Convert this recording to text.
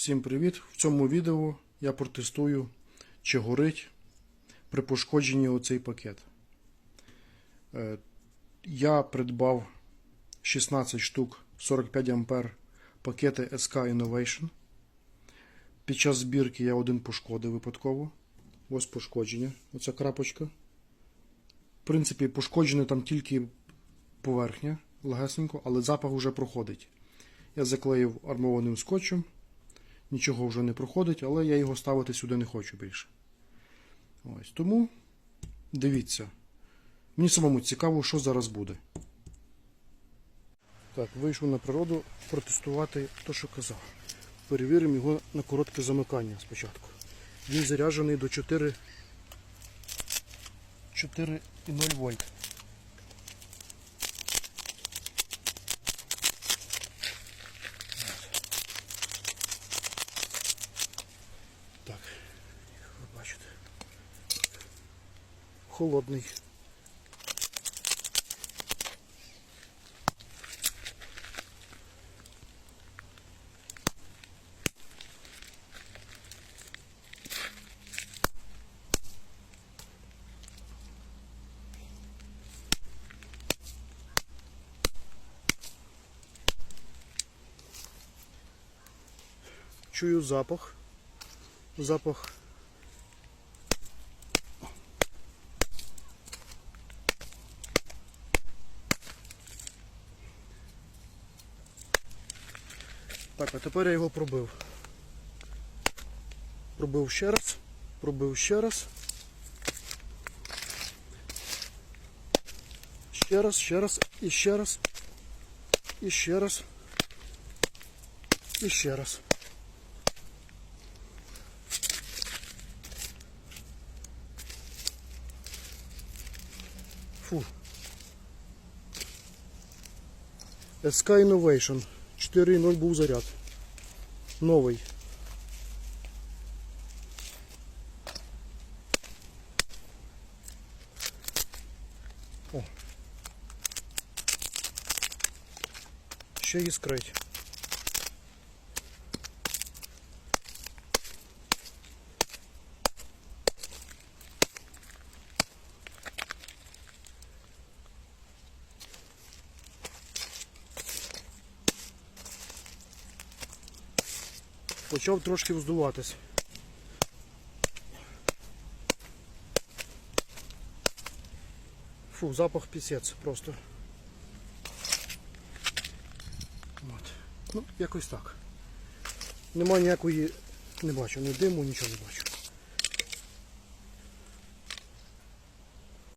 Всім привіт! В цьому відео я протестую, чи горить при пошкодженні оцей пакет. Е, Я придбав 16 штук 45 ампер пакети SK Innovation. Під час збірки я один пошкодив випадково. Ось пошкодження. Оця крапочка. В принципі, пошкоджена там тільки поверхня легесенько, але запах вже проходить. Я заклеїв армованим скотчем. Нічого вже не проходить, але я його ставити сюди не хочу більше. Ось. Тому дивіться. Мені самому цікаво, що зараз буде. Так, вийшов на природу протестувати те, що казав. Перевіримо його на коротке замикання спочатку. Він заряджений до 4 4,0 вольт. Бачите. Холодний. Чую запах. Запах. Так, а тепер я його пробив. Пробив ще раз, пробив ще раз. Ще раз, ще раз, і ще раз. І ще раз. І ще раз. Фу. SK Innovation. 4.0 був заряд. Новий. О. Ще іскрить. Почав трошки вздуватись. Фу, запах пісець просто. От. Ну, якось так. Нема ніякої, не бачу, ні диму, нічого не бачу.